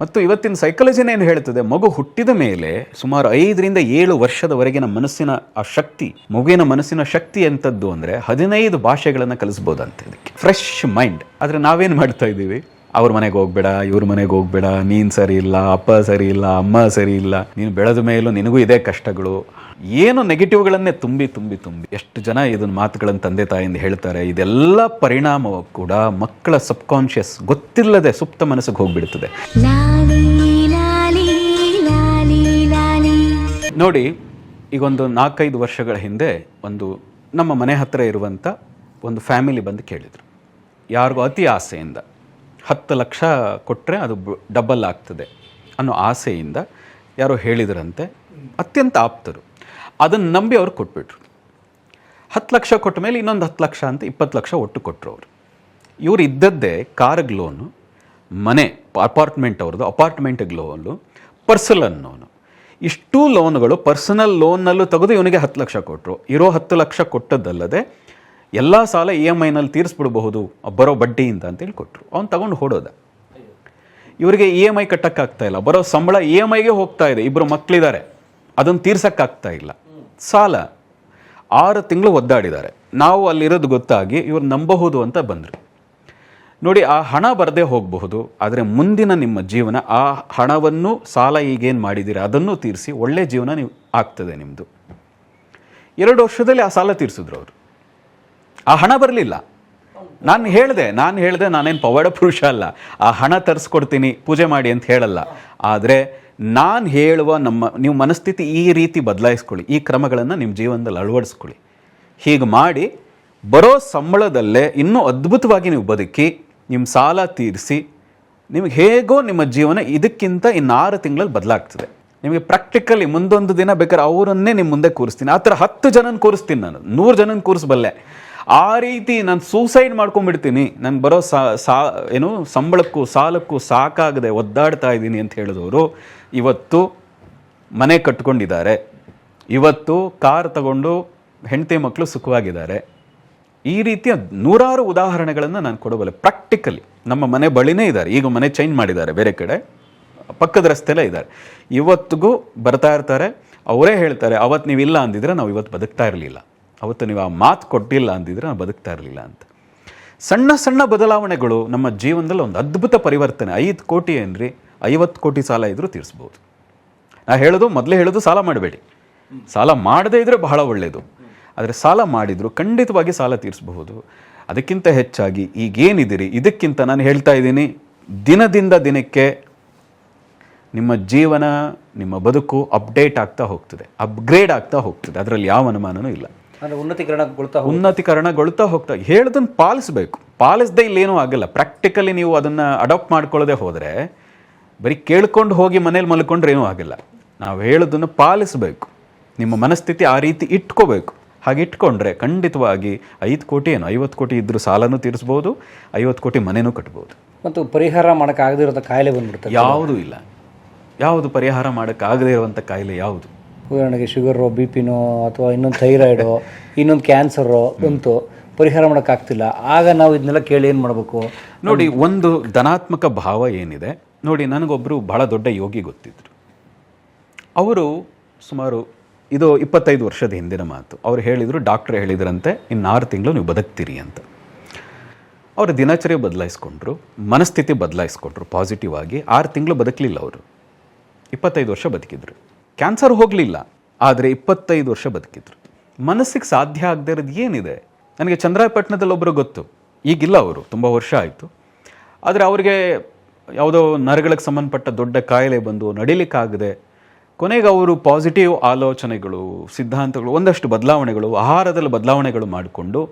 ಮತ್ತು ಇವತ್ತಿನ ಸೈಕಾಲಜಿನ ಏನು ಹೇಳ್ತದೆ ಮಗು ಹುಟ್ಟಿದ ಮೇಲೆ ಸುಮಾರು ಐದರಿಂದ ಏಳು ವರ್ಷದವರೆಗಿನ ಮನಸ್ಸಿನ ಆ ಶಕ್ತಿ, ಮಗುವಿನ ಮನಸ್ಸಿನ ಶಕ್ತಿ ಎಂಥದ್ದು ಅಂದರೆ ಹದಿನೈದು ಭಾಷೆಗಳನ್ನು ಕಲಿಸ್ಬೋದಂತೆ ಇದಕ್ಕೆ. ಫ್ರೆಶ್ ಮೈಂಡ್ ಆದರೆ ನಾವೇನು ಮಾಡ್ತಾ ಇದ್ದೀವಿ? ಅವ್ರ ಮನೆಗೆ ಹೋಗ್ಬೇಡ, ಇವ್ರ ಮನೆಗೆ ಹೋಗ್ಬೇಡ, ನೀನು ಸರಿ ಇಲ್ಲ, ಅಪ್ಪ ಸರಿ ಇಲ್ಲ, ಅಮ್ಮ ಸರಿ ಇಲ್ಲ, ನೀನು ಬೆಳೆದ ಮೇಲೂ ನಿನಗೂ ಇದೇ ಕಷ್ಟಗಳು. ಏನು ನೆಗೆಟಿವ್ಗಳನ್ನೇ ತುಂಬಿ ತುಂಬಿ ತುಂಬಿ ಎಷ್ಟು ಜನ ಇದನ್ನ ಮಾತುಗಳನ್ನು ತಂದೆ ತಾಯಿಂದ ಹೇಳ್ತಾರೆ ಇದೆಲ್ಲ ಪರಿಣಾಮ ಕೂಡ ಮಕ್ಕಳ ಸಬ್ಕಾನ್ಷಿಯಸ್ ಗೊತ್ತಿಲ್ಲದೆ ಸುಪ್ತ ಮನಸ್ಸಿಗೆ ಹೋಗ್ಬಿಡ್ತದೆ. ನೋಡಿ ಈಗ ಒಂದು ನಾಲ್ಕೈದು ವರ್ಷಗಳ ಹಿಂದೆ ಒಂದು ನಮ್ಮ ಮನೆ ಹತ್ತಿರ ಇರುವಂಥ ಒಂದು ಫ್ಯಾಮಿಲಿ ಬಂದು ಕೇಳಿದರು. ಯಾರಿಗೂ ಅತಿ ಆಸೆಯಿಂದ. ಹತ್ತು ಲಕ್ಷ ಕೊಟ್ಟರೆ ಅದು ಡಬಲ್ ಆಗ್ತದೆ ಅನ್ನೋ ಆಸೆಯಿಂದ ಯಾರೋ ಹೇಳಿದ್ರಂತೆ ಅತ್ಯಂತ ಆಪ್ತರು. ಅದನ್ನು ನಂಬಿ ಅವ್ರು ಕೊಟ್ಬಿಟ್ರು. ಹತ್ತು ಲಕ್ಷ ಕೊಟ್ಟ ಮೇಲೆ ಇನ್ನೊಂದು ಹತ್ತು ಲಕ್ಷ ಅಂತ ಇಪ್ಪತ್ತು ಲಕ್ಷ ಒಟ್ಟು ಕೊಟ್ಟರು ಅವರು. ಇವ್ರು ಇದ್ದದ್ದೇ ಕಾರ್ಗೆ ಲೋನು ಮನೆ ಅಪಾರ್ಟ್ಮೆಂಟ್ ಅವ್ರದ್ದು ಅಪಾರ್ಟ್ಮೆಂಟಿಗೆ ಲೋನು ಪರ್ಸನಲ್ ಲೋನು ಇಷ್ಟೂ ಲೋನ್ಗಳು ಪರ್ಸನಲ್ ಲೋನ್ನಲ್ಲೂ ತೆಗೆದು ಇವನಿಗೆ ಹತ್ತು ಲಕ್ಷ ಕೊಟ್ಟರು ಇರೋ ಹತ್ತು ಲಕ್ಷ ಕೊಟ್ಟದ್ದಲ್ಲದೆ ಎಲ್ಲ ಸಾಲ ಇ ಎಂ ಐನಲ್ಲಿ ತೀರಿಸ್ಬಿಡಬಹುದು, ಬರೋ ಬಡ್ಡಿಯಿಂದ ಅಂತೇಳಿ ಕೊಟ್ಟರು ಅವ್ನು ತಗೊಂಡು ಹೊಡೋದ. ಇವರಿಗೆ ಇ ಎಂ ಐ ಕಟ್ಟೋಕ್ಕಾಗ್ತಾ ಇಲ್ಲ. ಬರೋ ಸಂಬಳ ಇ ಎಂ ಐಗೆ ಹೋಗ್ತಾ ಇದೆ. ಇಬ್ಬರು ಮಕ್ಕಳಿದ್ದಾರೆ ಅದನ್ನು ತೀರ್ಸೋಕ್ಕಾಗ್ತಾ ಇಲ್ಲ. ಸಾಲ. ಆರು ತಿಂಗಳು ಒದ್ದಾಡಿದ್ದಾರೆ. ನಾವು ಅಲ್ಲಿರೋದು ಗೊತ್ತಾಗಿ ಇವ್ರು ನಂಬಬಹುದು ಅಂತ ಬಂದರು. ನೋಡಿ, ಆ ಹಣ ಬರದೇ ಹೋಗಬಹುದು, ಆದರೆ ಮುಂದಿನ ನಿಮ್ಮ ಜೀವನ, ಆ ಹಣವನ್ನು ಸಾಲ ಈಗೇನು ಮಾಡಿದ್ದೀರಾ? ಅದನ್ನು ತೀರಿಸಿ ಒಳ್ಳೆ ಜೀವನ ನೀವು ಆಗ್ತದೆ ನಿಮ್ಮದು ಎರಡು ವರ್ಷದಲ್ಲಿ ಆ ಸಾಲ ತೀರಿಸಿದ್ರು ಅವರು. ಆ ಹಣ ಬರಲಿಲ್ಲ. ನಾನು ಹೇಳಿದೆ ನಾನು ಹೇಳಿದೆ ನಾನೇನು ಪವಾಡ ಪುರುಷ ಅಲ್ಲ. ಆ ಹಣ ತರಿಸ್ಕೊಡ್ತೀನಿ, ಪೂಜೆ ಮಾಡಿ ಅಂತ ಹೇಳಲ್ಲ. ಆದರೆ ನಾನು ಹೇಳುವ ನಮ್ಮ, ನೀವು ಮನಸ್ಥಿತಿ ಈ ರೀತಿ ಬದಲಾಯಿಸ್ಕೊಳ್ಳಿ, ಈ ಕ್ರಮಗಳನ್ನು ನಿಮ್ಮ ಜೀವನದಲ್ಲಿ ಅಳವಡಿಸ್ಕೊಳ್ಳಿ. ಹೀಗೆ ಮಾಡಿ, ಬರೋ ಸಂಬಳದಲ್ಲೇ ಇನ್ನೂ ಅದ್ಭುತವಾಗಿ ನೀವು ಬದುಕಿ ನಿಮ್ಮ ಸಾಲ ತೀರಿಸಿ, ನಿಮಗೆ ಹೇಗೋ ನಿಮ್ಮ ಜೀವನ ಇದಕ್ಕಿಂತ ಇನ್ನು ಆರು ತಿಂಗಳಲ್ಲಿ ಬದಲಾಗ್ತದೆ. ನಿಮಗೆ ಪ್ರಾಕ್ಟಿಕಲಿ ಮುಂದೊಂದು ದಿನ ಬೇಕಾದ್ರೆ ಅವರನ್ನೇ ನಿಮ್ಮ ಮುಂದೆ ಕೂರಿಸ್ತೀನಿ. ಆ ಥರ ಹತ್ತು ಜನನ ಕೂರಿಸ್ತೀನಿ ನಾನು. ನೂರು ಜನನ ಕೂರಿಸ್ಬಲ್ಲೆ ಆ ರೀತಿ ನಾನು ಸೂಸೈಡ್ ಮಾಡ್ಕೊಂಡ್ಬಿಡ್ತೀನಿ. ನಾನು ಬರೋ ಸಾ ಏನು, ಸಂಬಳಕ್ಕೂ, ಸಾಲಕ್ಕೂ ಸಾಕಾಗದೆ ಒದ್ದಾಡ್ತಾ ಇದ್ದೀನಿ ಅಂತ ಹೇಳಿದವರು, ಇವತ್ತು ಮನೆ ಕಟ್ಕೊಂಡಿದ್ದಾರೆ. ಇವತ್ತು ಕಾರ್ ತಗೊಂಡು ಹೆಂಡತಿ ಮಕ್ಕಳು ಸುಖವಾಗಿದ್ದಾರೆ. ಈ ರೀತಿಯ ನೂರಾರು ಉದಾಹರಣೆಗಳನ್ನು ನಾನು ಕೊಡಬಲ್ಲೆ. ಪ್ರಾಕ್ಟಿಕಲಿ ನಮ್ಮ ಮನೆ ಬಳಿನೇ ಇದ್ದಾರೆ. ಈಗ ಮನೆ ಚೇಂಜ್ ಮಾಡಿದ್ದಾರೆ ಬೇರೆ ಕಡೆ. ಪಕ್ಕದ ರಸ್ತೆಲೇ ಇದ್ದಾರೆ. ಇವತ್ತಿಗೂ ಬರ್ತಾ ಇರ್ತಾರೆ. ಅವರೇ ಹೇಳ್ತಾರೆ ಅವತ್ತು ನೀವು ಇಲ್ಲ ಅಂದಿದ್ರೆ ನಾವು ಇವತ್ತು ಬದುಕ್ತಾ ಇರಲಿಲ್ಲ. ಅವತ್ತು ನೀವು ಆ ಮಾತು ಕೊಟ್ಟಿಲ್ಲ ಅಂದಿದ್ರೆ ನಾನು ಬದುಕ್ತಾ ಇರಲಿಲ್ಲ ಅಂತ. ಸಣ್ಣ ಸಣ್ಣ ಬದಲಾವಣೆಗಳು ನಮ್ಮ ಜೀವನದಲ್ಲಿ ಒಂದು ಅದ್ಭುತ ಪರಿವರ್ತನೆ. ಐದು ಕೋಟಿ ಏನ್ರಿ? ಐವತ್ತು ಕೋಟಿ ಸಾಲ ಇದ್ದರೂ ತೀರಿಸ್ಬೋದು. ನಾ ಹೇಳೋದು, ಮೊದಲೇ ಹೇಳೋದು ಸಾಲ ಮಾಡಬೇಡಿ. ಸಾಲ ಮಾಡದೇ ಇದ್ರೆ ಬಹಳ ಒಳ್ಳೆಯದು ಆದರೆ ಸಾಲ ಮಾಡಿದರೂ ಖಂಡಿತವಾಗಿ ಸಾಲ ತೀರಿಸಬಹುದು. ಅದಕ್ಕಿಂತ ಹೆಚ್ಚಾಗಿ ಈಗೇನಿದ್ದೀರಿ ಇದಕ್ಕಿಂತ ನಾನು ಹೇಳ್ತಾ ಇದ್ದೀನಿ, ದಿನದಿಂದ ದಿನಕ್ಕೆ ನಿಮ್ಮ ಜೀವನ, ನಿಮ್ಮ ಬದುಕು ಅಪ್ಡೇಟ್ ಆಗ್ತಾ ಹೋಗ್ತದೆ. ಅಪ್ಗ್ರೇಡ್ ಆಗ್ತಾ ಹೋಗ್ತದೆ. ಅದರಲ್ಲಿ ಯಾವ ಅನುಮಾನನೂ ಇಲ್ಲ. ಉನ್ನತೀಕರಣಗೊಳ್ತಾ. ಉನ್ನತೀಕರಣಗೊಳ್ತಾ ಹೋಗ್ತಾ ಹೇಳದನ್ನ ಪಾಲಿಸಬೇಕು. ಪಾಲಿಸದೆ ಇಲ್ಲೇನೂ ಆಗಲ್ಲ. ಪ್ರಾಕ್ಟಿಕಲಿ ನೀವು ಅದನ್ನು ಅಡಾಪ್ಟ್ ಮಾಡ್ಕೊಳ್ಳದೆ ಹೋದರೆ ಬರೀ ಕೇಳ್ಕೊಂಡು ಹೋಗಿ ಮನೇಲಿ ಮಲ್ಕೊಂಡ್ರೆ ಏನೂ ಆಗಲ್ಲ. ನಾವು ಹೇಳೋದನ್ನು ಪಾಲಿಸಬೇಕು. ನಿಮ್ಮ ಮನಸ್ಥಿತಿ ಆ ರೀತಿ ಇಟ್ಕೋಬೇಕು. ಹಾಗೆ ಇಟ್ಕೊಂಡ್ರೆ ಖಂಡಿತವಾಗಿ ಐದು ಕೋಟಿ ಏನು? ಐವತ್ತು ಕೋಟಿ ಇದ್ರೂ ಸಾಲನೂ ತೀರಿಸ್ಬೋದು ಐವತ್ತು ಕೋಟಿ ಮನೆನೂ ಕಟ್ಬೋದು. ಮತ್ತು ಪರಿಹಾರ ಮಾಡೋಕ್ಕಾಗದಿರೋ ಕಾಯಿಲೆ ಬಂದ್ಬಿಡ್ತಾರೆ ಯಾವುದೂ ಇಲ್ಲ. ಯಾವುದು ಪರಿಹಾರ ಮಾಡೋಕ್ಕಾಗದೇ ಇರುವಂಥ ಕಾಯಿಲೆ ಯಾವುದು? ಉದಾಹರಣೆಗೆ ಶುಗರು, ಬಿ ಪಿನೋ ಅಥವಾ ಇನ್ನೊಂದು ಥೈರಾಯ್ಡು, ಇನ್ನೊಂದು ಕ್ಯಾನ್ಸರು ಬಂತು ಪರಿಹಾರ ಮಾಡೋಕ್ಕಾಗ್ತಿಲ್ಲ. ಆಗ ನಾವು ಇದನ್ನೆಲ್ಲ ಕೇಳಿ ಏನು ಮಾಡಬೇಕು? ನೋಡಿ, ಒಂದು ಧನಾತ್ಮಕ ಭಾವ ಏನಿದೆ? ನೋಡಿ ನನಗೊಬ್ಬರು ಬಹಳ ದೊಡ್ಡ ಯೋಗಿ ಗೊತ್ತಿದ್ರು. ಅವರು ಸುಮಾರು ಇದು ಇಪ್ಪತ್ತೈದು ವರ್ಷದ ಹಿಂದಿನ ಮಾತು. ಅವ್ರು ಹೇಳಿದರು, ಡಾಕ್ಟ್ರ್ ಹೇಳಿದ್ರಂತೆ ಇನ್ನು ಆರು ತಿಂಗಳು ನೀವು ಬದುಕ್ತೀರಿ ಅಂತ. ಅವರು ದಿನಚರಿ ಬದಲಾಯಿಸ್ಕೊಂಡ್ರು, ಮನಸ್ಥಿತಿ ಬದಲಾಯಿಸ್ಕೊಂಡ್ರು ಪಾಸಿಟಿವ್ ಆಗಿ ಆರು ತಿಂಗಳು ಬದುಕಲಿಲ್ಲ ಅವರು. ಇಪ್ಪತ್ತೈದು ವರ್ಷ ಬದುಕಿದ್ರು. ಕ್ಯಾನ್ಸರ್ ಹೋಗಲಿಲ್ಲ, ಆದರೆ ಇಪ್ಪತ್ತೈದು ವರ್ಷ ಬದುಕಿದ್ರು. ಮನಸ್ಸಿಗೆ ಸಾಧ್ಯ ಆಗದೆ ಇರೋದು ಏನಿದೆ? ನನಗೆ ಚಂದ್ರಾಯಪಟ್ಟಣದಲ್ಲಿ ಒಬ್ಬರು ಗೊತ್ತು. ಈಗಿಲ್ಲ ಅವರು, ತುಂಬ ವರ್ಷ ಆಯಿತು. ಆದರೆ ಅವರಿಗೆ ಯಾವುದೋ ನರಗಳಿಗೆ ಸಂಬಂಧಪಟ್ಟ ದೊಡ್ಡ ಕಾಯಿಲೆ ಬಂದು ನಡಿಲಿಕ್ಕಾಗದೆ, ಕೊನೆಗೆ ಅವರು ಪಾಸಿಟಿವ್ ಆಲೋಚನೆಗಳು, ಸಿದ್ಧಾಂತಗಳು, ಒಂದಷ್ಟು ಬದಲಾವಣೆಗಳು, ಆಹಾರದಲ್ಲಿ ಬದಲಾವಣೆಗಳು ಮಾಡಿಕೊಂಡು,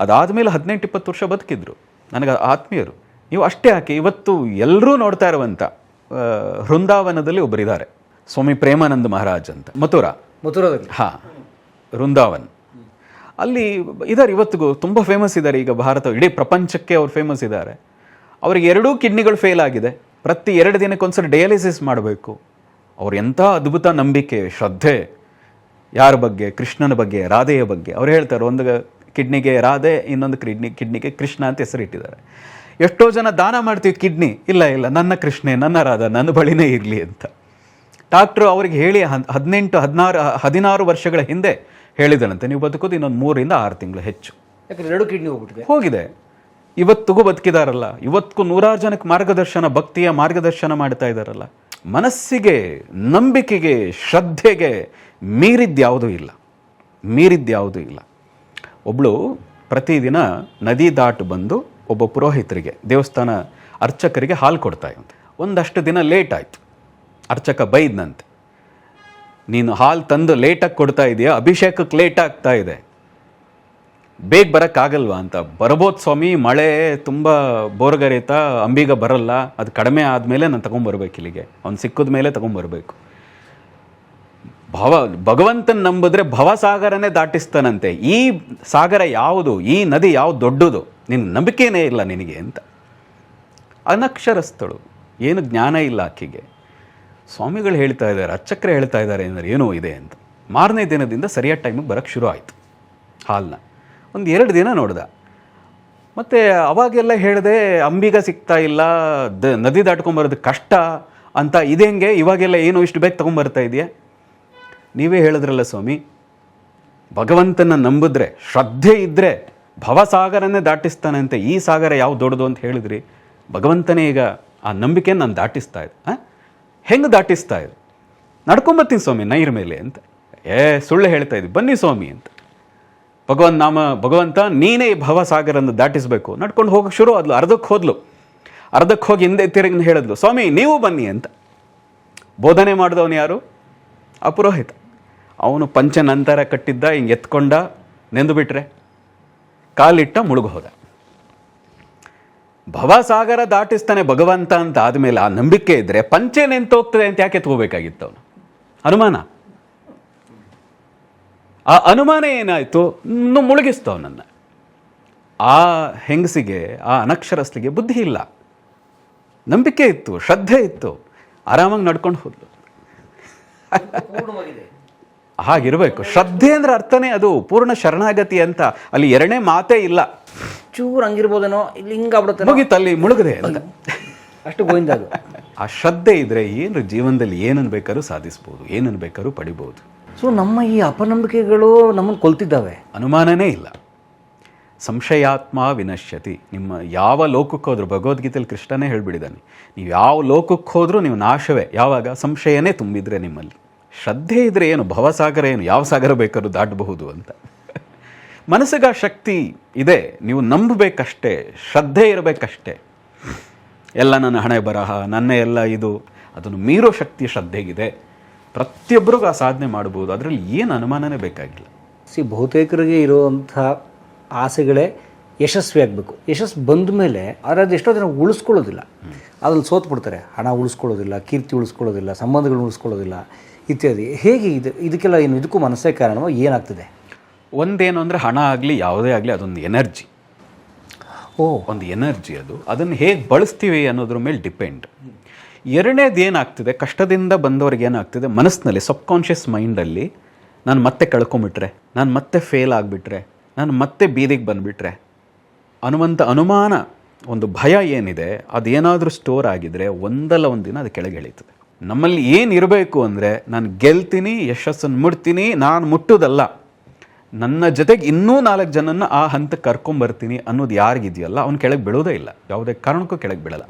ಅದಾದಮೇಲೆ ಹದಿನೆಂಟು, ಇಪ್ಪತ್ತು ವರ್ಷ ಬದುಕಿದ್ರು. ನನಗೆ ಆತ್ಮೀಯರು, ನೀವು ಅಷ್ಟೇ ಯಾಕೆ? ಇವತ್ತು ಎಲ್ಲರೂ ನೋಡ್ತಾ ಇರುವಂಥ ವೃಂದಾವನದಲ್ಲಿ ಒಬ್ಬರಿದ್ದಾರೆ ಸ್ವಾಮಿ ಪ್ರೇಮಾನಂದ ಮಹಾರಾಜ್ ಅಂತ. ಮಥುರಾ. ಮಥುರಾದಲ್ಲಿ. ಹಾ ವೃಂದಾವನ್. ಅಲ್ಲಿ ಇದ್ದಾರೆ ಇವತ್ತಿಗೂ ತುಂಬ ಫೇಮಸ್ ಇದ್ದಾರೆ ಈಗ ಭಾರತ ಇಡೀ ಪ್ರಪಂಚಕ್ಕೆ ಅವ್ರು ಫೇಮಸ್ ಇದ್ದಾರೆ ಅವ್ರಿಗೆ ಎರಡೂ ಕಿಡ್ನಿಗಳು ಫೇಲ್ ಆಗಿದೆ. ಪ್ರತಿ ಎರಡು ದಿನಕ್ಕೊಂದ್ಸರಿ ಡಯಾಲಿಸಿಸ್ ಮಾಡಬೇಕು. ಅವ್ರು ಎಂಥ ಅದ್ಭುತ ನಂಬಿಕೆ ಶ್ರದ್ಧೆ. ಯಾರ ಬಗ್ಗೆ? ಕೃಷ್ಣನ ಬಗ್ಗೆ ರಾಧೆಯ ಬಗ್ಗೆ. ಅವ್ರು ಹೇಳ್ತಾರೆ ಒಂದು ಕಿಡ್ನಿಗೆ ರಾಧೆ ಇನ್ನೊಂದು ಕಿಡ್ನಿ ಕಿಡ್ನಿಗೆ ಕೃಷ್ಣ ಅಂತ ಹೆಸರಿಟ್ಟಿದ್ದಾರೆ. ಎಷ್ಟೋ ಜನ ದಾನ ಮಾಡ್ತೀವಿ ಕಿಡ್ನಿ. ಇಲ್ಲ ಇಲ್ಲ ನನ್ನ ಕೃಷ್ಣೆ ನನ್ನ ರಾಧ ನನ್ನ ಬಳಿನೇ ಇರಲಿ ಅಂತ. ಡಾಕ್ಟ್ರು ಅವರಿಗೆ ಹೇಳಿ ಹದಿನೆಂಟು ಹದಿನಾರು ಹದಿನಾರು ವರ್ಷಗಳ ಹಿಂದೆ ಹೇಳಿದನಂತೆ. ನೀವು ಬದುಕೋದು ಇನ್ನೊಂದು ಮೂರಿಂದ ಆರು ತಿಂಗಳು ಹೆಚ್ಚು. ಯಾಕಂದ್ರೆ ಎರಡು ಕಿಡ್ನಿ ಹೋಗ್ಬಿಟ್ಟಿದೆ. ಹೋಗಿದೆ. ಇವತ್ತಿಗೂ ಬದುಕಿದಾರಲ್ಲ. ಇವತ್ತಿಗೂ ನೂರಾರು ಜನಕ್ಕೆ ಮಾರ್ಗದರ್ಶನ ಭಕ್ತಿಯ ಮಾರ್ಗದರ್ಶನ ಮಾಡ್ತಾ ಇದ್ದಾರಲ್ಲ ಮನಸ್ಸಿಗೆ ನಂಬಿಕೆಗೆ ಶ್ರದ್ಧೆಗೆ ಮೀರಿದ್ಯಾವುದೂ ಇಲ್ಲ. ಮೀರಿದ್ಯಾವುದೂ ಇಲ್ಲ. ಒಬ್ಳು ಪ್ರತಿದಿನ ನದಿ ದಾಟು ಬಂದು ಒಬ್ಬ ಪುರೋಹಿತರಿಗೆ ದೇವಸ್ಥಾನ ಅರ್ಚಕರಿಗೆ ಹಾಲು ಕೊಡ್ತಾ ಒಂದಷ್ಟು ದಿನ ಲೇಟ್ ಆಯಿತು. ಅರ್ಚಕ ಬೈದ್ನಂತೆ. ನೀನು ಹಾಲು ತಂದು ಲೇಟಾಗಿ ಕೊಡ್ತಾ ಇದೆಯಾ? ಅಭಿಷೇಕಕ್ಕೆ ಲೇಟ್ ಆಗ್ತಾ ಇದೆ. ಬೇಗ ಬರೋಕ್ಕಾಗಲ್ವಾ ಅಂತ. ಬರ್ಬೋದು ಸ್ವಾಮಿ, ಮಳೆ ತುಂಬ ಬೋರ್ಗರೀತ, ಅಂಬಿಗ ಬರಲ್ಲ. ಅದು ಕಡಿಮೆ ಆದಮೇಲೆ ನಾನು ತೊಗೊಂಬರ್ಬೇಕು ಇಲ್ಲಿಗೆ. ಅವ್ನು ಸಿಕ್ಕಿದ ಮೇಲೆ ತೊಗೊಂಬರ್ಬೇಕು. ಭವ, ಭಗವಂತನ ನಂಬಿದ್ರೆ ಭವಸಾಗರನೇ ದಾಟಿಸ್ತಾನಂತೆ. ಈ ಸಾಗರ ಯಾವುದು? ಈ ನದಿ ಯಾವುದು ದೊಡ್ಡದು? ನಿನ್ನ ನಂಬಿಕೆನೇ ಇಲ್ಲ ನಿನಗೆ ಅಂತ. ಅನಕ್ಷರಸ್ಥಳು. ಏನು ಜ್ಞಾನ ಇಲ್ಲ ಆಕೆಗೆ. ಸ್ವಾಮಿಗಳು ಹೇಳ್ತಾ ಇದ್ದಾರೆ, ಅಚ್ಚಕ್ರೆ ಹೇಳ್ತಾ ಇದ್ದಾರೆ ಅಂದರೆ ಏನೋ ಇದೆ ಅಂತ. ಮಾರನೇ ದಿನದಿಂದ ಸರಿಯಾದ ಟೈಮಿಗೆ ಬರೋಕ್ಕೆ ಶುರು ಆಯಿತು ಹಾಲನ್ನ ಒಂದು ಎರಡು ದಿನ ನೋಡ್ದ. ಮತ್ತು ಅವಾಗೆಲ್ಲ ಹೇಳಿದೆ, ಅಂಬಿಗ ಸಿಗ್ತಾ ಇಲ್ಲ, ದ ನದಿ ದಾಟ್ಕೊಂಬರೋದು ಕಷ್ಟ ಅಂತ ಇದೆಂಗೆ ಇವಾಗೆಲ್ಲ ಏನು ಇಷ್ಟು ಬೇಗ ತೊಗೊಂಬರ್ತಾ ಇದೆಯಾ? ನೀವೇ ಹೇಳಿದ್ರಲ್ಲ ಸ್ವಾಮಿ, ಭಗವಂತನ ನಂಬಿದ್ರೆ, ಶ್ರದ್ಧೆ ಇದ್ದರೆ ಭವಸಾಗರನ್ನೇ ದಾಟಿಸ್ತಾನೆ ಅಂತ ಈ ಸಾಗರ ಯಾವ ದೊಡ್ಡದು ಅಂತ ಹೇಳಿದ್ರಿ? ಭಗವಂತನೇ ಈಗ ಆ ನಂಬಿಕೆಯನ್ನು ನಾನು ದಾಟಿಸ್ತಾ ಇದ್ದೆ, ಹಾಂ? ಹೆಂಗೆ ದಾಟಿಸ್ತಾ ಇದೆ ನಡ್ಕೊಂಬತ್ತೀನಿ ಸ್ವಾಮಿ, ನೈರ್ ಮೇಲೆ ಅಂತ. ಏ, ಸುಳ್ಳು ಹೇಳ್ತಾ ಇದ್ವಿ ಬನ್ನಿ ಸ್ವಾಮಿ ಅಂತ. ಭಗವಂತ ನಾಮ, ಭಗವಂತ, ನೀನೇ ಭವಸಾಗರನ್ನು ದಾಟಿಸ್ಬೇಕು. ನಡ್ಕೊಂಡು ಹೋಗಕ್ಕೆ ಶುರು ಆದ್ಲು, ಅರ್ಧಕ್ಕೆ ಹೋದ್ಲು. ಅರ್ಧಕ್ಕೆ ಹೋಗಿ ಹಿಂದೆ ತಿರುಗಿ ಹೇಳಿದ್ಲು, ಸ್ವಾಮಿ, ನೀವು ಬನ್ನಿ ಅಂತ. ಬೋಧನೆ ಮಾಡಿದವನು ಯಾರು? ಅಪುರೋಹಿತ. ಅವನು ಪಂಚ ನಂತರ ಕಟ್ಟಿದ್ದ, ಹಿಂಗೆ ಎತ್ಕೊಂಡ, ನೆಂದು ಬಿಟ್ರೆ, ಕಾಲಿಟ್ಟ ಮುಳುಗು ಹೋದ. ಭವಸಾಗರ ದಾಟಿಸ್ತಾನೆ ಭಗವಂತ ಅಂತ ಆದಮೇಲೆ ಆ ನಂಬಿಕೆ ಇದ್ದರೆ ಪಂಚೆ ನಿಂತೋಗ್ತದೆ ಅಂತ ಯಾಕೆ ಎತ್ಕೋಬೇಕಾಗಿತ್ತು ಅವನು? ಅನುಮಾನ? ಆ ಅನುಮಾನ ಏನಾಯಿತು? ಇನ್ನು ಮುಳುಗಿಸ್ತವನನ್ನ ಆ ಹೆಂಗಸಿಗೆ, ಆ ಅನಕ್ಷರಸ್ಥಿಗೆ ಬುದ್ಧಿ ಇಲ್ಲ. ನಂಬಿಕೆ ಇತ್ತು, ಶ್ರದ್ಧೆ ಇತ್ತು. ಆರಾಮಾಗಿ ನಡ್ಕೊಂಡು ಹೋದ್ಲು. ಹಾಗಿರಬೇಕು. ಶ್ರದ್ಧೆ ಅಂದ್ರೆ ಅರ್ಥನೇ ಅದು. ಪೂರ್ಣ ಶರಣಾಗತಿ ಅಂತ. ಅಲ್ಲಿ ಎರಡನೇ ಮಾತೇ ಇಲ್ಲ. ಚೂರು ಹಂಗಿರ್ಬೋದೇನೋ ಇಲ್ಲಿ ಹಿಂಗಾಗ್ಬಿಡುತ್ತೆ ಮುಗಿತಲ್ಲಿ ಮುಳುಗದೆ ಅಂತ. ಅಷ್ಟು ಗೋವಿಂದ ಅದು. ಆ ಶ್ರದ್ಧೆ ಇದ್ರೆ ಏನು ಜೀವನದಲ್ಲಿ ಏನನ್ನು ಬೇಕಾದ್ರೂ ಸಾಧಿಸ್ಬೋದು ಏನನ್ನು ಬೇಕಾದ್ರೂ ಪಡಿಬೋದು. ಸೊ ನಮ್ಮ ಈ ಅಪನಂಬಿಕೆಗಳು ನಮ್ಮನ್ನು ಕೊಲ್ತಿದ್ದಾವೆ. ಅನುಮಾನನೇ ಇಲ್ಲ. ಸಂಶಯಾತ್ಮ ವಿನಶ್ಯತಿ. ನಿಮ್ಮ ಯಾವ ಲೋಕಕ್ಕೆ ಹೋದ್ರು ಭಗವದ್ಗೀತೆಯಲ್ಲಿ ಕೃಷ್ಣನೇ ಹೇಳ್ಬಿಡಿದ್ದಾನೆ. ನೀವು ಯಾವ ಲೋಕಕ್ಕೆ ಹೋದರೂ ನೀವು ನಾಶವೇ. ಯಾವಾಗ? ಸಂಶಯನೇ ತುಂಬಿದ್ರೆ ನಿಮ್ಮಲ್ಲಿ. ಶ್ರದ್ಧೆ ಇದ್ರೆ ಏನು? ಭವಸಾಗರ ಏನು? ಯಾವ ಸಾಗರ ಬೇಕಾದ್ರೂ ದಾಟಬಹುದು ಅಂತ. ಮನಸ್ಸಿಗೆ ಶಕ್ತಿ ಇದೆ, ನೀವು ನಂಬಬೇಕಷ್ಟೇ, ಶ್ರದ್ಧೆ ಇರಬೇಕಷ್ಟೇ. ಎಲ್ಲ ನನ್ನ ಹಣೆ ಬರಹ, ನನ್ನ ಎಲ್ಲ ಇದು, ಅದನ್ನು ಮೀರೋ ಶಕ್ತಿ, ಶ್ರದ್ಧೆಗಿದೆ. ಪ್ರತಿಯೊಬ್ಬರಿಗೂ ಆ ಸಾಧನೆ ಮಾಡ್ಬೋದು ಅದರಲ್ಲಿ ಏನು ಅನುಮಾನನೇ ಬೇಕಾಗಿಲ್ಲ. ಸಿ, ಬಹುತೇಕರಿಗೆ ಇರುವಂಥ ಆಸೆಗಳೇ ಯಶಸ್ವಿ ಆಗಬೇಕು. ಯಶಸ್ಸು ಬಂದ ಮೇಲೆ ಆದರೆ ಅದು ಎಷ್ಟೋ ಜನ ಉಳಿಸ್ಕೊಳ್ಳೋದಿಲ್ಲ. ಅದ್ರಲ್ಲಿ ಸೋತ್ ಬಿಡ್ತಾರೆ. ಹಣ ಉಳಿಸ್ಕೊಳ್ಳೋದಿಲ್ಲ, ಕೀರ್ತಿ ಉಳಿಸ್ಕೊಳ್ಳೋದಿಲ್ಲ ಸಂಬಂಧಗಳು ಉಳಿಸ್ಕೊಳ್ಳೋದಿಲ್ಲ, ಇತ್ಯಾದಿ. ಹೇಗೆ ಇದು, ಇದಕ್ಕೆಲ್ಲ ಏನು ಇದಕ್ಕೂ ಮನಸ್ಸೇ ಕಾರಣವೋ, ಏನಾಗ್ತದೆ? ಒಂದೇನು ಅಂದರೆ ಹಣ ಆಗಲಿ ಯಾವುದೇ ಆಗಲಿ ಅದೊಂದು ಎನರ್ಜಿ. ಓ. ಒಂದು ಎನರ್ಜಿ ಅದು. ಅದನ್ನು ಹೇಗೆ ಬಳಸ್ತೀವಿ ಅನ್ನೋದ್ರ ಮೇಲೆ ಡಿಪೆಂಡ್. ಎರಡನೇದು ಏನಾಗ್ತಿದೆ? ಕಷ್ಟದಿಂದ ಬಂದವ್ರಿಗೆ ಏನಾಗ್ತಿದೆ? ಮನಸ್ಸಿನಲ್ಲಿ ಸಬ್ಕಾನ್ಷಿಯಸ್ ಮೈಂಡಲ್ಲಿ ನಾನು ಮತ್ತೆ ಕಳ್ಕೊಂಬಿಟ್ರೆ ನಾನು ಮತ್ತೆ ಫೇಲ್ ಆಗಿಬಿಟ್ರೆ ನಾನು ಮತ್ತೆ ಬೀದಿಗೆ ಬಂದುಬಿಟ್ರೆ ಅನ್ನುವಂಥ ಅನುಮಾನ ಒಂದು ಭಯ ಏನಿದೆ ಅದೇನಾದರೂ ಸ್ಟೋರ್ ಆಗಿದರೆ ಒಂದಲ್ಲ ಒಂದು ದಿನ ಅದು ಕೆಳಗೆ ಇಳೀತದೆ ನಮ್ಮಲ್ಲಿ ಏನಿರಬೇಕು ಅಂದರೆ ನಾನು ಗೆಲ್ತೀನಿ ಯಶಸ್ಸನ್ನು ಮುಡ್ತೀನಿ ನಾನು ಮುಟ್ಟುದಲ್ಲ. ನನ್ನ ಜೊತೆಗೆ ಇನ್ನೂ ನಾಲ್ಕು ಜನನ್ನ ಆ ಹಂತಕ್ಕೆ ಕರ್ಕೊಂಬರ್ತೀನಿ ಅನ್ನೋದು ಯಾರಿಗಿದೆಯಲ್ಲ, ಅವ್ನು ಕೆಳಗೆ ಬೀಳೋದೇ ಇಲ್ಲ. ಯಾವುದೇ ಕಾರಣಕ್ಕೂ ಕೆಳಗೆ ಬೀಳಲ್ಲ.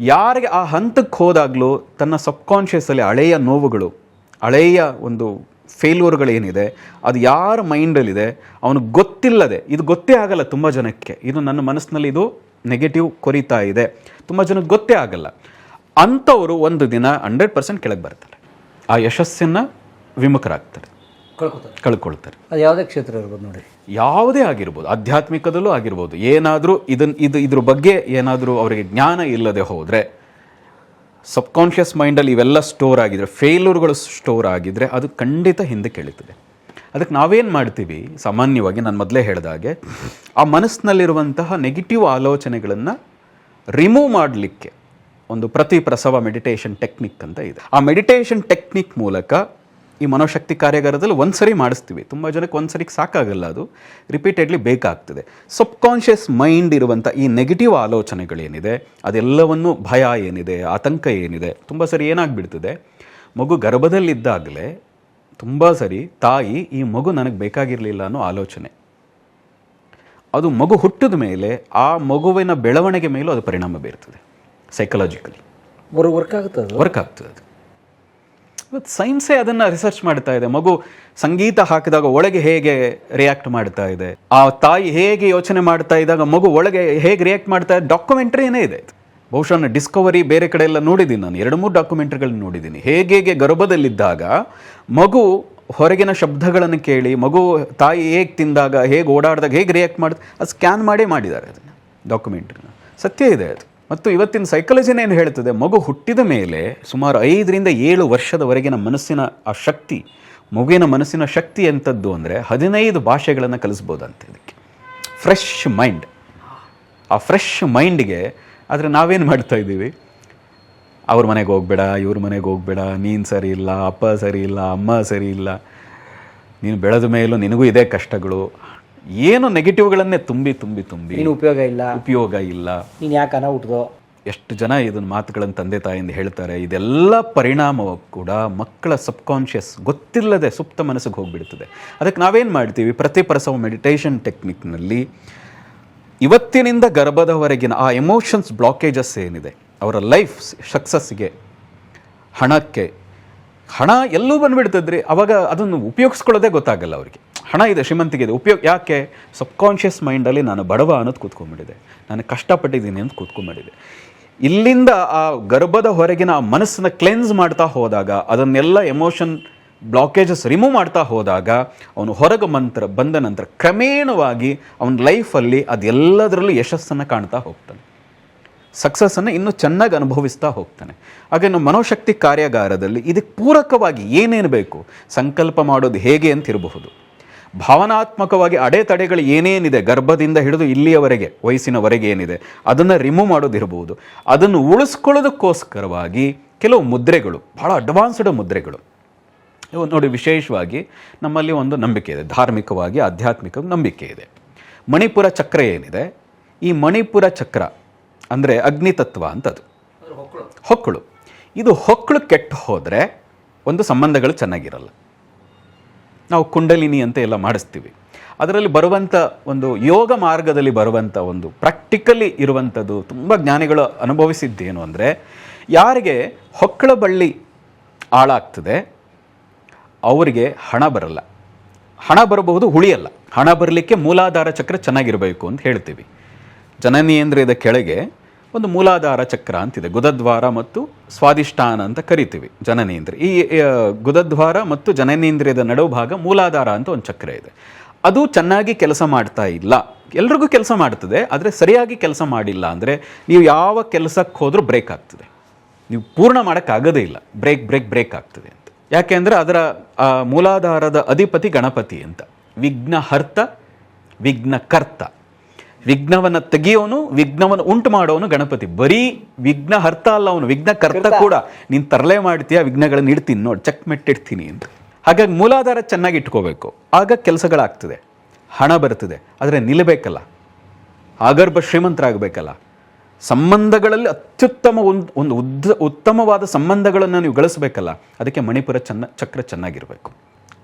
ಯಾರಿಗೆ ಆ ಹಂತಕ್ಕೆ ಹೋದಾಗಲೂ ತನ್ನ ಸಬ್ಕಾನ್ಷಿಯಸಲ್ಲಿ ಹಳೆಯ ನೋವುಗಳು, ಹಳೆಯ ಒಂದು ಫೇಲ್ಯೂರ್ಗಳೇನಿದೆ ಅದು ಯಾರ ಮೈಂಡಲ್ಲಿದೆ ಅವನು ಗೊತ್ತಿಲ್ಲದೆ, ಇದು ಗೊತ್ತೇ ಆಗಲ್ಲ ತುಂಬ ಜನಕ್ಕೆ. ಇದು ನನ್ನ ಮನಸ್ಸಿನಲ್ಲಿ ಇದು ನೆಗೆಟಿವ್ ಕೊರಿತಾ ಇದೆ. ತುಂಬ ಜನಕ್ಕೆ ಗೊತ್ತೇ ಆಗಲ್ಲ. ಅಂಥವರು ಒಂದು ದಿನ ಹಂಡ್ರೆಡ್ ಪರ್ಸೆಂಟ್ ಕೆಳಗೆ ಬರ್ತಾರೆ. ಆ ಯಶಸ್ಸನ್ನು ವಿಮುಖರಾಗ್ತಾರೆ. ಕಳ್ಕೊತಾರೆ. ಕಳ್ಕೊಳ್ತಾರೆ. ಅದು ಯಾವುದೇ ಕ್ಷೇತ್ರ ಇರ್ಬೋದು ನೋಡಿ. ಯಾವುದೇ ಆಗಿರ್ಬೋದು ಆಧ್ಯಾತ್ಮಿಕದಲ್ಲೂ ಆಗಿರ್ಬೋದು ಏನಾದರೂ ಇದನ್ನು ಇದು ಇದ್ರ ಬಗ್ಗೆ ಏನಾದರೂ ಅವರಿಗೆ ಜ್ಞಾನ ಇಲ್ಲದೆ ಹೋದರೆ ಸಬ್ಕಾನ್ಷಿಯಸ್ ಮೈಂಡಲ್ಲಿ ಇವೆಲ್ಲ ಸ್ಟೋರ್ ಆಗಿದ್ರೆ ಫೇಲ್ಯೂರ್ಗಳು ಸ್ಟೋರ್ ಆಗಿದ್ರೆ ಅದು ಖಂಡಿತ ಹಿಂದೆ ಕೇಳುತ್ತದೆ. ಅದಕ್ಕೆ ನಾವೇನು ಮಾಡ್ತೀವಿ? ಸಾಮಾನ್ಯವಾಗಿ ನಾನು ಮೊದಲೇ ಹೇಳಿದ ಹಾಗೆ ಆ ಮನಸ್ಸಿನಲ್ಲಿರುವಂತಹ ನೆಗೆಟಿವ್ ಆಲೋಚನೆಗಳನ್ನು ರಿಮೂವ್ ಮಾಡಲಿಕ್ಕೆ ಒಂದು ಪ್ರತಿ ಪ್ರಸವ ಮೆಡಿಟೇಷನ್ ಟೆಕ್ನಿಕ್ ಅಂತ ಇದೆ. ಆ ಮೆಡಿಟೇಷನ್ ಟೆಕ್ನಿಕ್ ಮೂಲಕ ಈ ಮನೋಶಕ್ತಿ ಕಾರ್ಯಾಗಾರದಲ್ಲಿ ಒಂದು ಸರಿ ಮಾಡಿಸ್ತೀವಿ. ತುಂಬ ಜನಕ್ಕೆ ಒಂದು ಸರಿಗೆ ಸಾಕಾಗಲ್ಲ ಅದು. ರಿಪೀಟೆಡ್ಲಿ ಬೇಕಾಗ್ತದೆ. ಸಬ್ಕಾನ್ಷಿಯಸ್ ಮೈಂಡ್ ಇರುವಂಥ ಈ ನೆಗೆಟಿವ್ ಆಲೋಚನೆಗಳೇನಿದೆ ಅದೆಲ್ಲವನ್ನು ಭಯ ಏನಿದೆ ಆತಂಕ ಏನಿದೆ ತುಂಬ ಸರಿ ಏನಾಗ್ಬಿಡ್ತದೆ. ಮಗು ಗರ್ಭದಲ್ಲಿದ್ದಾಗಲೇ ತುಂಬ ಸರಿ ತಾಯಿ ಈ ಮಗು ನನಗೆ ಬೇಕಾಗಿರಲಿಲ್ಲ ಅನ್ನೋ ಆಲೋಚನೆ. ಅದು ಮಗು ಹುಟ್ಟಿದ ಮೇಲೆ ಆ ಮಗುವಿನ ಬೆಳವಣಿಗೆ ಮೇಲೂ ಅದು ಪರಿಣಾಮ ಬೀರ್ತದೆ. ಸೈಕಲಾಜಿಕಲಿ ವರ್ಕ್ ಆಗ್ತದೆ? ವರ್ಕ್ ಆಗ್ತದೆ ಅದು. ಇವತ್ತು ಸೈನ್ಸೇ ಅದನ್ನು ರಿಸರ್ಚ್ ಮಾಡ್ತಾ ಇದೆ. ಮಗು ಸಂಗೀತ ಹಾಕಿದಾಗ ಒಳಗೆ ಹೇಗೆ ರಿಯಾಕ್ಟ್ ಮಾಡ್ತಾ ಇದೆ? ಆ ತಾಯಿ ಹೇಗೆ ಯೋಚನೆ ಮಾಡ್ತಾ ಇದ್ದಾಗ ಮಗು ಒಳಗೆ ಹೇಗೆ ರಿಯಾಕ್ಟ್ ಮಾಡ್ತಾ ಇದೆ? ಡಾಕ್ಯುಮೆಂಟ್ರಿನೇ ಇದೆ ಬಹುಶಃ ನಾನು ಡಿಸ್ಕವರಿ ಬೇರೆ ಕಡೆ ಎಲ್ಲ ನೋಡಿದ್ದೀನಿ ನಾನು. ಎರಡು ಮೂರು ಡಾಕ್ಯುಮೆಂಟ್ರಿಗಳನ್ನ ನೋಡಿದ್ದೀನಿ. ಹೇಗೆ ಹೇಗೆ ಗರ್ಭದಲ್ಲಿದ್ದಾಗ ಮಗು ಹೊರಗಿನ ಶಬ್ದಗಳನ್ನು ಕೇಳಿ, ಮಗು ತಾಯಿ ಹೇಗೆ ತಿಂದಾಗ, ಹೇಗೆ ಓಡಾಡಿದಾಗ ಹೇಗೆ ರಿಯಾಕ್ಟ್ ಮಾಡಿ ಅದು ಸ್ಕ್ಯಾನ್ ಮಾಡೇ ಮಾಡಿದ್ದಾರೆ ಅದನ್ನು. ಡಾಕ್ಯುಮೆಂಟ್ರಿನ ಸತ್ಯ ಇದೆ ಅದು. ಮತ್ತು ಇವತ್ತಿನ ಸೈಕಾಲಜಿನ ಏನು ಹೇಳ್ತದೆ ಮಗು ಹುಟ್ಟಿದ ಮೇಲೆ ಸುಮಾರು ಐದರಿಂದ ಏಳು ವರ್ಷದವರೆಗಿನ ಮನಸ್ಸಿನ ಆ ಶಕ್ತಿ, ಮಗುವಿನ ಮನಸ್ಸಿನ ಶಕ್ತಿ ಎಂಥದ್ದು ಅಂದರೆ ಹದಿನೈದು ಭಾಷೆಗಳನ್ನು ಕಲಿಸ್ಬೋದಂತೆ ಇದಕ್ಕೆ. ಫ್ರೆಶ್ ಮೈಂಡ್ ಆ ಫ್ರೆಶ್ ಮೈಂಡ್ಗೆ ಆದರೆ ನಾವೇನು ಮಾಡ್ತಾ ಇದ್ದೀವಿ? ಅವ್ರ ಮನೆಗೆ ಹೋಗ್ಬೇಡ, ಇವ್ರ ಮನೆಗೆ ಹೋಗ್ಬೇಡ, ನೀನು ಸರಿ ಇಲ್ಲ, ಅಪ್ಪ ಸರಿ ಇಲ್ಲ, ಅಮ್ಮ ಸರಿ ಇಲ್ಲ. ನೀನು ಬೆಳೆದ ಮೇಲೂ ನಿನಗೂ ಇದೇ ಕಷ್ಟಗಳು. ಏನು ನೆಗೆಟಿವ್ಗಳನ್ನೇ ತುಂಬಿ ತುಂಬಿ ತುಂಬಿ ಏನು ಉಪಯೋಗ ಇಲ್ಲ. ಉಪಯೋಗ ಇಲ್ಲ. ನೀನು ಯಾಕೆ ಅನ ಹುಟ್ಟಿದೋ ಎಷ್ಟು ಜನ ಇದನ್ನ ಮಾತುಗಳನ್ನು ತಂದೆ ತಾಯಿಂದ ಹೇಳ್ತಾರೆ ಇದೆಲ್ಲ ಪರಿಣಾಮ ಕೂಡ ಮಕ್ಕಳ ಸಬ್ಕಾನ್ಷಿಯಸ್ ಗೊತ್ತಿಲ್ಲದೆ ಸುಪ್ತ ಮನಸ್ಸಿಗೆ ಹೋಗಿಬಿಡ್ತದೆ. ಅದಕ್ಕೆ ನಾವೇನು ಮಾಡ್ತೀವಿ? ಪ್ರತಿ ಪ್ರಸವ ಮೆಡಿಟೇಷನ್ ಟೆಕ್ನಿಕ್ನಲ್ಲಿ ಇವತ್ತಿನಿಂದ ಗರ್ಭದವರೆಗಿನ ಆ ಎಮೋಷನ್ಸ್ ಬ್ಲಾಕೇಜಸ್ ಏನಿದೆ ಅವರ ಲೈಫ್ ಸಕ್ಸಸ್ಗೆ ಹಣಕ್ಕೆ ಹಣ ಎಲ್ಲೂ ಬಂದುಬಿಡ್ತದ್ರಿ. ಅವಾಗ ಅದನ್ನು ಉಪಯೋಗಿಸ್ಕೊಳ್ಳೋದೇ ಗೊತ್ತಾಗಲ್ಲ ಅವರಿಗೆ. ಹಣ ಇದೆ, ಶ್ರೀಮಂತಿಗೆ ಇದೆ. ಉಪಯೋಗ ಯಾಕೆ? ಸಬ್ಕಾನ್ಷಿಯಸ್ ಮೈಂಡಲ್ಲಿ ನಾನು ಬಡವ ಅನ್ನೋದು ಕೂತ್ಕೊಂಡ್ಬಿಟ್ಟಿದೆ ನಾನು ಕಷ್ಟಪಟ್ಟಿದ್ದೀನಿ ಅಂತ ಕೂತ್ಕೊಂಡ್ಬಿಟ್ಟಿದೆ ಇಲ್ಲಿಂದ ಆ ಗರ್ಭದ ಹೊರಗಿನ ಆ ಮನಸ್ಸನ್ನ ಕ್ಲೆನ್ಸ್ ಮಾಡ್ತಾ ಹೋದಾಗ, ಅದನ್ನೆಲ್ಲ ಎಮೋಷನ್ ಬ್ಲಾಕೇಜಸ್ ರಿಮೂವ್ ಮಾಡ್ತಾ ಹೋದಾಗ, ಅವನು ಹೊರಗೆ ಮಂತ್ರ ಬಂದ ನಂತರ ಕ್ರಮೇಣವಾಗಿ ಅವನ ಲೈಫಲ್ಲಿ ಅದೆಲ್ಲದರಲ್ಲೂ ಯಶಸ್ಸನ್ನು ಕಾಣ್ತಾ ಹೋಗ್ತಾನೆ. ಸಕ್ಸಸ್ಸನ್ನು ಇನ್ನೂ ಚೆನ್ನಾಗಿ ಅನುಭವಿಸ್ತಾ ಹೋಗ್ತಾನೆ. ಹಾಗೆ ನಮ್ಮ ಮನೋಶಕ್ತಿ ಕಾರ್ಯಾಗಾರದಲ್ಲಿ ಇದಕ್ಕೆ ಪೂರಕವಾಗಿ ಏನೇನು ಬೇಕು, ಸಂಕಲ್ಪ ಮಾಡೋದು ಹೇಗೆ ಅಂತ ಇರಬಹುದು ಭಾವನಾತ್ಮಕವಾಗಿ ಅಡೆತಡೆಗಳು ಏನೇನಿದೆ ಗರ್ಭದಿಂದ ಹಿಡಿದು ಇಲ್ಲಿಯವರೆಗೆ ವಯಸ್ಸಿನವರೆಗೆ ಏನಿದೆ ಅದನ್ನು ರಿಮೂವ್ ಮಾಡೋದಿರಬಹುದು ಅದನ್ನು ಉಳಿಸ್ಕೊಳ್ಳೋದಕ್ಕೋಸ್ಕರವಾಗಿ ಕೆಲವು ಮುದ್ರೆಗಳು ಭಾಳ ಅಡ್ವಾನ್ಸ್ಡ್ ಮುದ್ರೆಗಳು. ಇವು ನೋಡಿ ವಿಶೇಷವಾಗಿ ನಮ್ಮಲ್ಲಿ ಒಂದು ನಂಬಿಕೆ ಇದೆ. ಧಾರ್ಮಿಕವಾಗಿ ಆಧ್ಯಾತ್ಮಿಕ ನಂಬಿಕೆ ಇದೆ. ಮಣಿಪುರ ಚಕ್ರ ಏನಿದೆ? ಈ ಮಣಿಪುರ ಚಕ್ರ ಅಂದರೆ ಅಗ್ನಿತತ್ವ ಅಂತದು ಹೊಕ್ಕಳು ಇದು ಹೊಕ್ಕಳು ಕೆಟ್ಟು ಹೋದರೆ ಒಂದು ಸಂಬಂಧಗಳು ಚೆನ್ನಾಗಿರಲ್ಲ. ನಾವು ಕುಂಡಲಿನಿ ಅಂತ ಎಲ್ಲ ಮಾಡಿಸ್ತೀವಿ. ಅದರಲ್ಲಿ ಬರುವಂಥ ಒಂದು ಯೋಗ ಮಾರ್ಗದಲ್ಲಿ ಬರುವಂಥ ಒಂದು ಪ್ರಾಕ್ಟಿಕಲಿ ಇರುವಂಥದ್ದು ತುಂಬ ಜ್ಞಾನಿಗಳು ಅನುಭವಿಸಿದ್ದೇನು ಅಂದರೆ, ಯಾರಿಗೆ ಹೊಕ್ಕಳ ಬಳ್ಳಿ ಹಾಳಾಗ್ತದೆ, ಅವರಿಗೆ ಹಣ ಬರಲ್ಲ. ಹಣ ಬರಬಹುದು, ಹುಳಿಯಲ್ಲ. ಹಣ ಬರಲಿಕ್ಕೆ ಮೂಲಾಧಾರ ಚಕ್ರ ಚೆನ್ನಾಗಿರಬೇಕು ಅಂತ ಹೇಳ್ತೀವಿ. ಜನನೇಂದ್ರಿಯದ ಕೆಳಗೆ ಒಂದು ಮೂಲಾಧಾರ ಚಕ್ರ ಅಂತಿದೆ. ಗುದದ್ವಾರ ಮತ್ತು ಸ್ವಾದಿಷ್ಠಾನ ಅಂತ ಕರಿತೀವಿ ಜನನೇಂದ್ರಿಯ ಈ ಗುದದ್ವಾರ ಮತ್ತು ಜನನೇಂದ್ರಿಯದ ನಡುವು ಭಾಗ ಮೂಲಾಧಾರ ಅಂತ ಒಂದು ಚಕ್ರ ಇದೆ. ಅದು ಚೆನ್ನಾಗಿ ಕೆಲಸ ಮಾಡ್ತಾ ಇಲ್ಲ. ಎಲ್ರಿಗೂ ಕೆಲಸ ಮಾಡ್ತದೆ, ಆದರೆ ಸರಿಯಾಗಿ ಕೆಲಸ ಮಾಡಿಲ್ಲ ಅಂದರೆ ನೀವು ಯಾವ ಕೆಲಸಕ್ಕೆ ಹೋದರೂ ಬ್ರೇಕ್ ಆಗ್ತದೆ. ನೀವು ಪೂರ್ಣ ಮಾಡೋಕ್ಕಾಗೋದೇ ಇಲ್ಲ. ಬ್ರೇಕ್ ಬ್ರೇಕ್ ಬ್ರೇಕ್ ಆಗ್ತದೆ ಅಂತ. ಯಾಕೆಂದರೆ ಅದರ ಮೂಲಾಧಾರದ ಅಧಿಪತಿ ಗಣಪತಿ ಅಂತ. ವಿಘ್ನಹರ್ತ, ವಿಘ್ನಕರ್ತ. ವಿಘ್ನವನ್ನು ತೆಗೆಯೋನು ವಿಘ್ನವನ್ನು ಉಂಟು ಮಾಡೋನು ಗಣಪತಿ. ಬರೀ ವಿಘ್ನ ಅರ್ಥ ಅಲ್ಲ ಅವನು ವಿಘ್ನಕರ್ತ ಕೂಡ. ನೀನು ತರಲೆ ಮಾಡ್ತೀಯ ವಿಘ್ನಗಳನ್ನು ಇಡ್ತೀನಿ ನೋಡಿ ಚೆಕ್ ಮೆಟ್ಟಿಡ್ತೀನಿ ಅಂತ. ಹಾಗಾಗಿ ಮೂಲಾಧಾರ ಚೆನ್ನಾಗಿ ಇಟ್ಕೋಬೇಕು. ಆಗ ಕೆಲಸಗಳಾಗ್ತದೆ. ಹಣ ಬರ್ತದೆ ಆದರೆ ನಿಲ್ಲಬೇಕಲ್ಲ ಆಗರ್ಭ ಶ್ರೀಮಂತರಾಗಬೇಕಲ್ಲ. ಸಂಬಂಧಗಳಲ್ಲಿ ಅತ್ಯುತ್ತಮ ಒಂದು ಒಂದು ಉದ್ದ ಉತ್ತಮವಾದ ಸಂಬಂಧಗಳನ್ನು ನೀವು ಗಳಿಸಬೇಕಲ್ಲ ಅದಕ್ಕೆ ಮಣಿಪುರ ಚೆನ್ನ ಚಕ್ರ ಚೆನ್ನಾಗಿರಬೇಕು.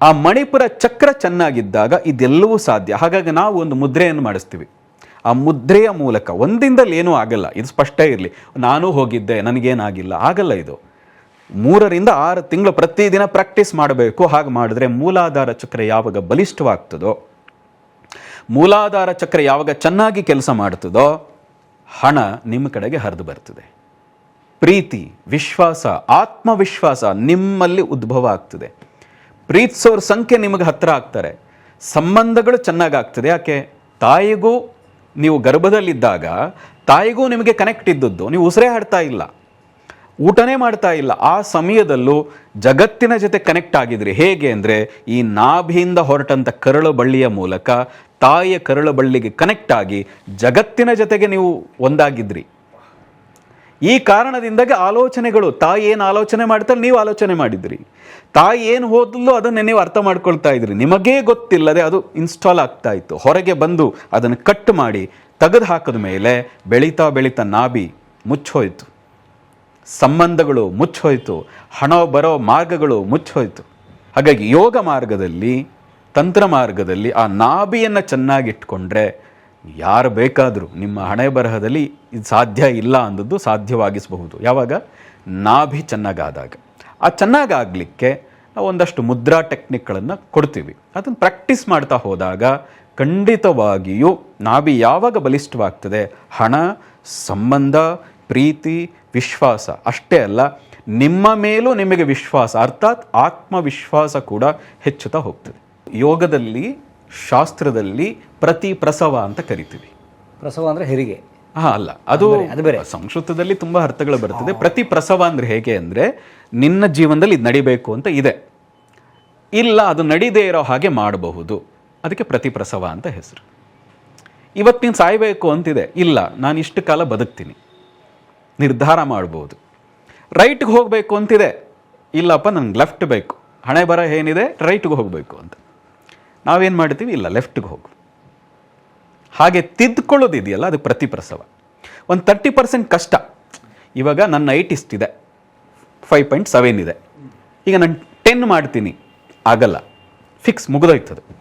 ಆ ಮಣಿಪುರ ಚಕ್ರ ಚೆನ್ನಾಗಿದ್ದಾಗ ಇದೆಲ್ಲವೂ ಸಾಧ್ಯ. ಹಾಗಾಗಿ ನಾವು ಒಂದು ಮುದ್ರೆಯನ್ನು ಮಾಡಿಸ್ತೀವಿ. ಆ ಮುದ್ರೆಯ ಮೂಲಕ ಒಂದಿಂದಲೇ ಏನೂ ಆಗಲ್ಲ. ಇದು ಸ್ಪಷ್ಟ ಇರಲಿ. ನಾನು ಹೋಗಿದ್ದೆ, ನನಗೇನಾಗಿಲ್ಲ. ಆಗಲ್ಲ ಇದು. ಮೂರರಿಂದ ಆರು ತಿಂಗಳು ಪ್ರತಿದಿನ ಪ್ರಾಕ್ಟೀಸ್ ಮಾಡಬೇಕು. ಹಾಗೆ ಮಾಡಿದ್ರೆ ಮೂಲಾಧಾರ ಚಕ್ರ ಯಾವಾಗ ಬಲಿಷ್ಠವಾಗ್ತದೋ, ಮೂಲಾಧಾರ ಚಕ್ರ ಯಾವಾಗ ಚೆನ್ನಾಗಿ ಕೆಲಸ ಮಾಡ್ತದೋ, ಹಣ ನಿಮ್ಮ ಕಡೆಗೆ ಹರಿದು ಬರ್ತದೆ. ಪ್ರೀತಿ, ವಿಶ್ವಾಸ, ಆತ್ಮವಿಶ್ವಾಸ ನಿಮ್ಮಲ್ಲಿ ಉದ್ಭವ ಆಗ್ತದೆ. ಪ್ರೀತಿಸೋರ ಸಂಖ್ಯೆ ನಿಮಗೆ ಹತ್ತಿರ ಆಗ್ತಾರೆ. ಸಂಬಂಧಗಳು ಚೆನ್ನಾಗಾಗ್ತದೆ. ಯಾಕೆ? ತಾಯಿಗೂ ನೀವು ಗರ್ಭದಲ್ಲಿದ್ದಾಗ ತಾಯಿಗೂ ನಿಮಗೆ ಕನೆಕ್ಟ್ ಇದ್ದದ್ದು, ನೀವು ಉಸಿರೇ ಹಾಡ್ತಾ ಇಲ್ಲ, ಊಟನೇ ಮಾಡ್ತಾ ಇಲ್ಲ, ಆ ಸಮಯದಲ್ಲೂ ಜಗತ್ತಿನ ಜೊತೆ ಕನೆಕ್ಟ್ ಆಗಿದ್ರಿ. ಹೇಗೆ ಅಂದರೆ, ಈ ನಾಭಿಯಿಂದ ಹೊರಟಂಥ ಕರಳು ಬಳ್ಳಿಯ ಮೂಲಕ ತಾಯಿಯ ಕರಳು ಬಳ್ಳಿಗೆ ಕನೆಕ್ಟ್ ಆಗಿ ಜಗತ್ತಿನ ಜೊತೆಗೆ ನೀವು ಒಂದಾಗಿದ್ರಿ. ಈ ಕಾರಣದಿಂದಾಗಿ ಆಲೋಚನೆಗಳು, ತಾಯಿ ಏನು ಆಲೋಚನೆ ಮಾಡ್ತಾರೆ ನೀವು ಆಲೋಚನೆ ಮಾಡಿದ್ರಿ. ತಾಯಿ ಏನು ಹೋದಲ್ಲೋ ಅದನ್ನೇ ನೀವು ಅರ್ಥ ಮಾಡ್ಕೊಳ್ತಾ ಇದ್ರಿ. ನಿಮಗೇ ಗೊತ್ತಿಲ್ಲದೆ ಅದು ಇನ್ಸ್ಟಾಲ್ ಆಗ್ತಾ ಇತ್ತು. ಹೊರಗೆ ಬಂದು ಅದನ್ನು ಕಟ್ ಮಾಡಿ, ತೆಗೆದು ಹಾಕಿದ ಮೇಲೆ ಬೆಳೀತಾ ಬೆಳೀತಾ ನಾಭಿ ಮುಚ್ಚೋಯ್ತು ಸಂಬಂಧಗಳು ಮುಚ್ಚೋಯ್ತು ಹಣ ಬರೋ ಮಾರ್ಗಗಳು ಮುಚ್ಚೋಯ್ತು ಹಾಗಾಗಿ ಯೋಗ ಮಾರ್ಗದಲ್ಲಿ, ತಂತ್ರ ಮಾರ್ಗದಲ್ಲಿ ಆ ನಾಭಿಯನ್ನು ಚೆನ್ನಾಗಿಟ್ಕೊಂಡ್ರೆ ಯಾರು ಬೇಕಾದರೂ ನಿಮ್ಮ ಹಣೆ ಬರಹದಲ್ಲಿ ಇದು ಸಾಧ್ಯ ಇಲ್ಲ ಅಂದದ್ದು ಸಾಧ್ಯವಾಗಿಸಬಹುದು. ಯಾವಾಗ? ನಾಭಿ ಚೆನ್ನಾಗಾದಾಗ. ಆ ಚೆನ್ನಾಗಾಗಲಿಕ್ಕೆ ಒಂದಷ್ಟು ಮುದ್ರಾ ಟೆಕ್ನಿಕ್ಗಳನ್ನು ಕೊಡ್ತೀವಿ. ಅದನ್ನು ಪ್ರಾಕ್ಟೀಸ್ ಮಾಡ್ತಾ ಹೋದಾಗ ಖಂಡಿತವಾಗಿಯೂ ನಾಭಿ ಯಾವಾಗ ಬಲಿಷ್ಠವಾಗ್ತದೆ? ಹಣ, ಸಂಬಂಧ, ಪ್ರೀತಿ, ವಿಶ್ವಾಸ. ಅಷ್ಟೇ ಅಲ್ಲ, ನಿಮ್ಮ ಮೇಲೂ ನಿಮಗೆ ವಿಶ್ವಾಸ. ಅರ್ಥಾತ್ ಆತ್ಮವಿಶ್ವಾಸ ಕೂಡ ಹೆಚ್ಚುತ್ತಾ ಹೋಗ್ತದೆ. ಯೋಗದಲ್ಲಿ ಶಾಸ್ತ್ರದಲ್ಲಿ ಪ್ರತಿ ಪ್ರಸವ ಅಂತ ಕರಿತೀವಿ. ಪ್ರಸವ ಅಂದರೆ ಹೆರಿಗೆ. ಹಾಂ ಅಲ್ಲ. ಅದು ಅದು ಬೇರೆ. ಸಂಸ್ಕೃತದಲ್ಲಿ ತುಂಬಾ ಅರ್ಥಗಳು ಬರ್ತದೆ ಪ್ರತಿ ಪ್ರಸವ ಅಂದ್ರೆ ಹೇಗೆ ಅಂದ್ರೆ ನಿನ್ನ ಜೀವನದಲ್ಲಿ ಇದು ನಡಿಬೇಕು ಅಂತ ಇದೆ. ಇಲ್ಲ ಅದು ನಡೀದೇ ಇರೋ ಹಾಗೆ ಮಾಡಬಹುದು. ಅದಕ್ಕೆ ಪ್ರತಿ ಪ್ರಸವ ಅಂತ ಹೆಸರು. ಇವತ್ತು ನೀನು ಸಾಯ್ಬೇಕು ಅಂತಿದೆ. ಇಲ್ಲ ನಾನು ಇಷ್ಟು ಕಾಲ ಬದುಕ್ತೀನಿ. ನಿರ್ಧಾರ ಮಾಡ್ಬೋದು. ರೈಟ್ಗೆ ಹೋಗಬೇಕು ಅಂತಿದೆ. ಇಲ್ಲಪ್ಪ ನನಗೆ ಲೆಫ್ಟ್ ಬೇಕು. ಹಣೆ ಬರ ಏನಿದೆ? ರೈಟ್ಗೆ ಹೋಗಬೇಕು ಅಂತ. ನಾವೇನು ಮಾಡ್ತೀವಿ ಇಲ್ಲ ಲೆಫ್ಟ್ಗೆ ಹೋಗು. ಹಾಗೆ ತಿದ್ದುಕೊಳ್ಳೋದಿದೆಯಲ್ಲ ಅದು ಪ್ರತಿ ಪ್ರಸವ ಒಂದು ತರ್ಟಿ ಪರ್ಸೆಂಟ್ ಕಷ್ಟ. ಇವಾಗ ನನ್ನ ಐಟ್ ಇಷ್ಟಿದೆ ಫೈವ್ ಪಾಯಿಂಟ್ ಸೆವೆನ್ ಇದೆ. ಈಗ ನಾನು ಟೆನ್ ಮಾಡ್ತೀನಿ. ಆಗಲ್ಲ. ಫಿಕ್ಸ್ ಮುಗಿದೋಯ್ತದೆ.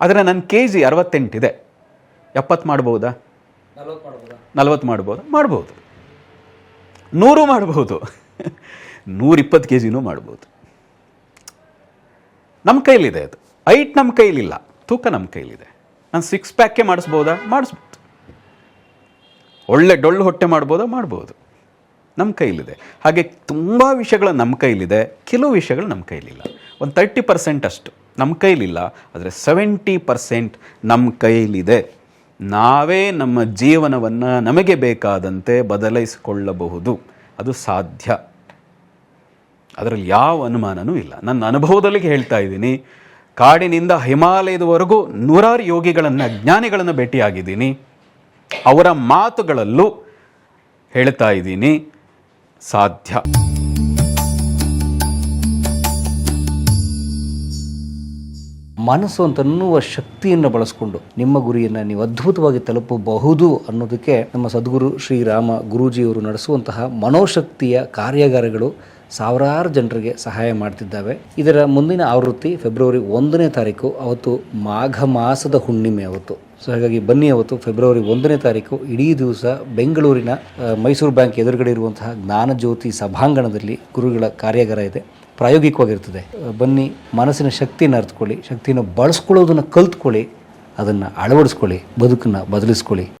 ಆದರೆ ನನ್ನ ಕೆ ಜಿ ಅರವತ್ತೆಂಟಿದೆ ಎಪ್ಪತ್ತು ಮಾಡ್ಬೋದಾ? ನಲ್ವತ್ತು ಮಾಡ್ಬೋದಾ? ಮಾಡ್ಬೋದು? ನೂರು ಮಾಡ್ಬೋದು. ನೂರಿಪ್ಪತ್ತು ಕೆ ಜಿನೂ ಮಾಡ್ಬೋದು. ನಮ್ಮ ಕೈಲಿದೆ ಅದು. ಐಟ್ ನಮ್ಮ ಕೈಲಿಲ್ಲ. ತೂಕ ನಮ್ಮ ಕೈಲಿದೆ. ನಾನು ಸಿಕ್ಸ್ ಪ್ಯಾಕೆ ಮಾಡಿಸ್ಬೋದಾ? ಮಾಡಿಸ್ಬೋದು. ಒಳ್ಳೆ ಡೊಳ್ಳು ಹೊಟ್ಟೆ ಮಾಡ್ಬೋದಾ? ಮಾಡ್ಬೋದು. ನಮ್ಮ ಕೈಲಿದೆ. ಹಾಗೆ ತುಂಬ ವಿಷಯಗಳು ನಮ್ಮ ಕೈಲಿದೆ. ಕೆಲವು ವಿಷಯಗಳು ನಮ್ಮ ಕೈಲಿಲ್ಲ. ಒಂದು ತರ್ಟಿ ಪರ್ಸೆಂಟ್ ಅಷ್ಟು ನಮ್ಮ ಕೈಲಿಲ್ಲ. ಆದರೆ ಸೆವೆಂಟಿ ಪರ್ಸೆಂಟ್ ನಮ್ಮ ಕೈಲಿದೆ. ನಾವೇ ನಮ್ಮ ಜೀವನವನ್ನು ನಮಗೆ ಬೇಕಾದಂತೆ ಬದಲಾಯಿಸಿಕೊಳ್ಳಬಹುದು. ಅದು ಸಾಧ್ಯ. ಅದರಲ್ಲಿ ಯಾವ ಅನುಮಾನನೂ ಇಲ್ಲ. ನನ್ನ ಅನುಭವದಲ್ಲಿ ಹೇಳ್ತಾ ಇದ್ದೀನಿ. ಕಾಡಿನಿಂದ ಹಿಮಾಲಯದವರೆಗೂ ನೂರಾರು ಯೋಗಿಗಳನ್ನು, ಜ್ಞಾನಿಗಳನ್ನು ಭೇಟಿಯಾಗಿದ್ದೀನಿ. ಅವರ ಮಾತುಗಳಲ್ಲೂ ಹೇಳ್ತಾ ಇದ್ದೀನಿ. ಸಾಧ್ಯ. ಮನಸ್ಸು ಅಂತ ಅನ್ನುವ ಶಕ್ತಿಯನ್ನು ಬಳಸ್ಕೊಂಡು ನಿಮ್ಮ ಗುರಿಯನ್ನು ನೀವು ಅದ್ಭುತವಾಗಿ ತಲುಪಬಹುದು ಅನ್ನೋದಕ್ಕೆ ನಮ್ಮ ಸದ್ಗುರು ಶ್ರೀರಾಮ ಗುರೂಜಿಯವರು ನಡೆಸುವಂತಹ ಮನೋಶಕ್ತಿಯ ಕಾರ್ಯಾಗಾರಗಳು ಸಾವಿರಾರು ಜನರಿಗೆ ಸಹಾಯ ಮಾಡ್ತಿದ್ದಾವೆ. ಇದರ ಮುಂದಿನ ಆವೃತ್ತಿ ಫೆಬ್ರವರಿ ಒಂದನೇ ತಾರೀಕು, ಅವತ್ತು ಮಾಘ ಮಾಸದ ಹುಣ್ಣಿಮೆ ಅವತ್ತು. ಸೊ ಹಾಗಾಗಿ ಬನ್ನಿ ಅವತ್ತು ಫೆಬ್ರವರಿ ಒಂದನೇ ತಾರೀಕು, ಇಡೀ ದಿವಸ ಬೆಂಗಳೂರಿನ ಮೈಸೂರು ಬ್ಯಾಂಕ್ ಎದುರುಗಡೆ ಇರುವಂತಹ ಜ್ಞಾನಜ್ಯೋತಿ ಸಭಾಂಗಣದಲ್ಲಿ ಗುರುಗಳ ಕಾರ್ಯಾಗಾರ ಇದೆ. ಪ್ರಾಯೋಗಿಕವಾಗಿರ್ತದೆ. ಬನ್ನಿ, ಮನಸ್ಸಿನ ಶಕ್ತಿಯನ್ನು ಅರ್ಥಕೊಳ್ಳಿ ಶಕ್ತಿಯನ್ನು ಬಳಸ್ಕೊಳ್ಳೋದನ್ನು ಕಲ್ತ್ಕೊಳ್ಳಿ, ಅದನ್ನು ಅಳವಡಿಸ್ಕೊಳ್ಳಿ, ಬದುಕನ್ನು ಬದಲಿಸ್ಕೊಳ್ಳಿ.